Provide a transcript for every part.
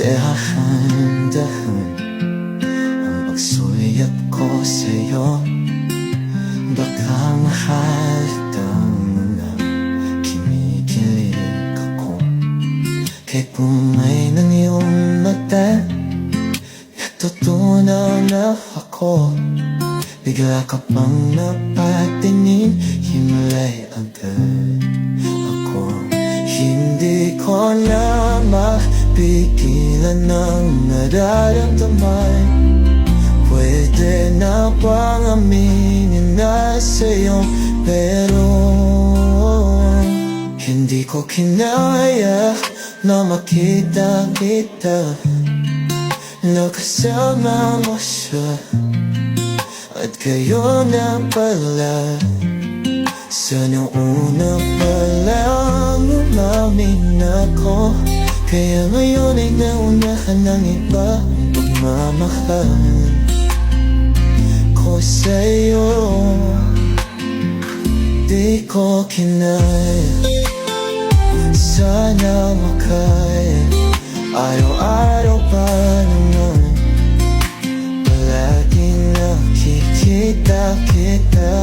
Dahan-dahan Ang pagsuyap ko sa'yo Baka mahaltang na Kinikilig ako. Kay pumay ng iyong mata Natutunaw na ako. Bigla ka pang napatingin Himlay agad ako. Hindi ko na mapigilan ng nararamdaman? Pwede na bang aminin na sa'yo Pero Hindi ko kinaya na makita kita. Nakasama mo siya At kayo na pala. Sana una pa lang umamin ako Kaya ngayon ay naunahan ng iba pagmamahal ko sa'yo. Di ko kinaya Sana makaya Araw-araw pa naman. Palaging nakikita kita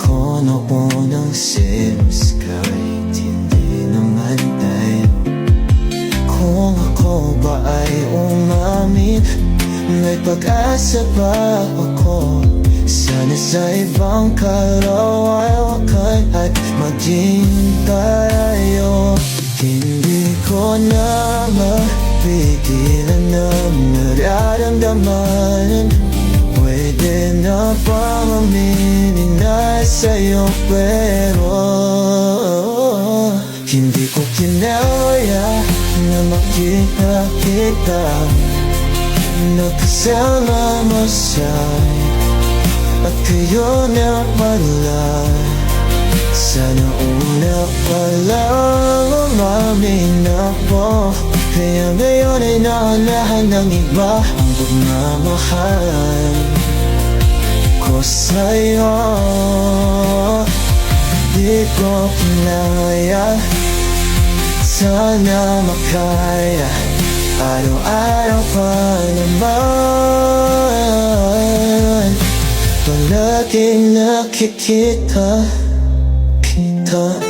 ko noon ang selos Kahit hindi naman tayo Kung ako ba ay umamin May pag-asa ba ako? Sana sa ibang karawan At maging tayo. Hindi ko na mapigilan na nararamdaman. Pwede na bang sa'yo Pero Hindi ko kinaya na makita kita Nakasama mo siya At kayo na pala Sana una pa lang umamin ako. Kaya ngayon ay naunahan ng iba Ang pagmamahal ko sa'yo Di ko kinaya. Sana makaya. Araw-araw pa naman. Palaging nakikita Kita.